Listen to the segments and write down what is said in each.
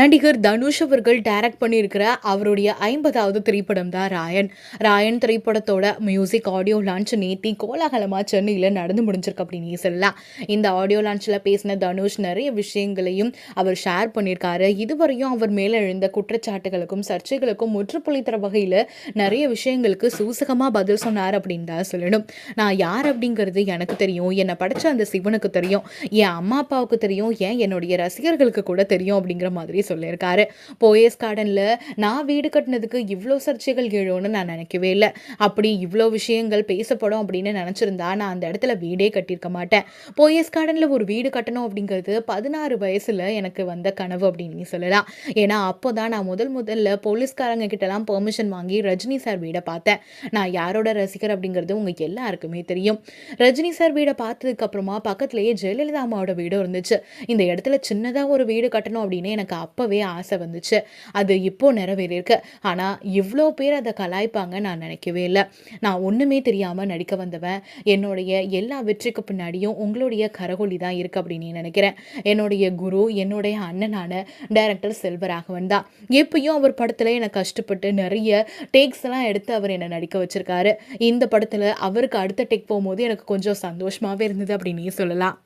நடிகர் தனுஷ் அவர்கள் டைரக்ட் பண்ணியிருக்கிற அவருடைய ஐம்பதாவது திரைப்படம் தான் ராயன். ராயன் திரைப்படத்தோட மியூசிக் ஆடியோ லான்ச் நேத்தி கோலாகலமாக சென்னையில் நடந்து முடிஞ்சிருக்கு அப்படின்னு சொல்லலாம். இந்த ஆடியோ லான்ச்சில் பேசின தனுஷ் நிறைய விஷயங்களையும் அவர் ஷேர் பண்ணியிருக்காரு. இதுவரையும் அவர் மேலே எழுந்த குற்றச்சாட்டுகளுக்கும் சர்ச்சைகளுக்கும் முற்றுப்புள்ளி தர வகையில் நிறைய விஷயங்களுக்கு சூசகமாக பதில் சொன்னார் அப்படின்னு தான் சொல்லணும். நான் யார் அப்படிங்கிறது எனக்கு தெரியும். என்னை படித்த அந்த சிவனுக்கு தெரியும். என் அம்மா அப்பாவுக்கு தெரியும். ஏன் என்னுடைய ரசிகர்களுக்கு கூட தெரியும் அப்படிங்கிற மாதிரி சொல்லியிருக்காரு. போயஸ் கார்டனில் நான் வீடு கட்டினதுக்கு இவ்வளோ சர்ச்சைகள் எழும்னு நான் நினைக்கவே இல்லை. அப்படி இவ்வளோ விஷயங்கள் பேசப்படும் அப்படின்னு நினச்சிருந்தா நான் அந்த இடத்துல வீடே கட்டியிருக்க மாட்டேன். போயஸ் கார்டனில் ஒரு வீடு கட்டணும் அப்படிங்கிறது பதினாறு வயசில் எனக்கு வந்த கனவு அப்படின்னு சொல்லலாம். ஏன்னா அப்போ தான் நான் முதல் முதல்ல போலீஸ்காரங்க கிட்டலாம் பெர்மிஷன் வாங்கி ரஜினி சார் வீடை பார்த்தேன். நான் யாரோட ரசிகர் அப்படிங்கிறது உங்கள் எல்லாருக்குமே தெரியும். ரஜினி சார் வீடை பார்த்ததுக்கு அப்புறமா பக்கத்துலேயே ஜெயலலிதா அம்மாவோட வீடும் இருந்துச்சு. இந்த இடத்துல சின்னதாக ஒரு வீடு கட்டணும் அப்படின்னு எனக்கு அப்போவே ஆசை வந்துச்சு. அது இப்போது நிறைவேறியிருக்கு. ஆனால் இவ்வளோ பேர் அதை கலாய்ப்பாங்க நான் நினைக்கவே இல்லை. நான் ஒன்றுமே தெரியாமல் நடிக்க வந்தவன். என்னுடைய எல்லா வெற்றிக்கு பின்னாடியும் உங்களுடைய கரகொலி தான் இருக்குது அப்படின்னு நினைக்கிறேன். என்னுடைய குரு என்னுடைய அண்ணனான டைரக்டர் செல்வராகவன் தான். எப்பயும் அவர் படத்தில் எனக்கு கஷ்டப்பட்டு நிறைய டேக்ஸ் எல்லாம் எடுத்து அவர் என்னை நடிக்க வச்சுருக்காரு. இந்த படத்தில் அவருக்கு அடுத்த டேக் போகும்போது எனக்கு கொஞ்சம் சந்தோஷமாகவே இருந்தது அப்படின்னு சொல்லலாம்.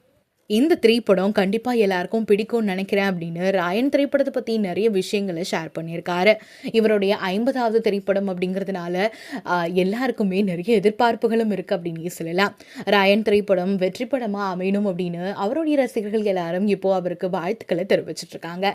இந்த திரைப்படம் கண்டிப்பாக எல்லாருக்கும் பிடிக்கும்னு நினைக்கிறேன் அப்படின்னு ராயன் திரைப்படத்தை பற்றி நிறைய விஷயங்களை ஷேர் பண்ணியிருக்காரு. இவருடைய ஐம்பதாவது திரைப்படம் அப்படிங்கிறதுனால எல்லாருக்குமே நிறைய எதிர்பார்ப்புகளும் இருக்குது அப்படின்னு சொல்லலாம். ராயன் திரைப்படம் வெற்றி படமாக அமையணும் அப்படின்னு அவருடைய ரசிகர்கள் எல்லாரும் இப்போது அவருக்கு வாழ்த்துக்களை தெரிவிச்சிட்டு இருக்காங்க.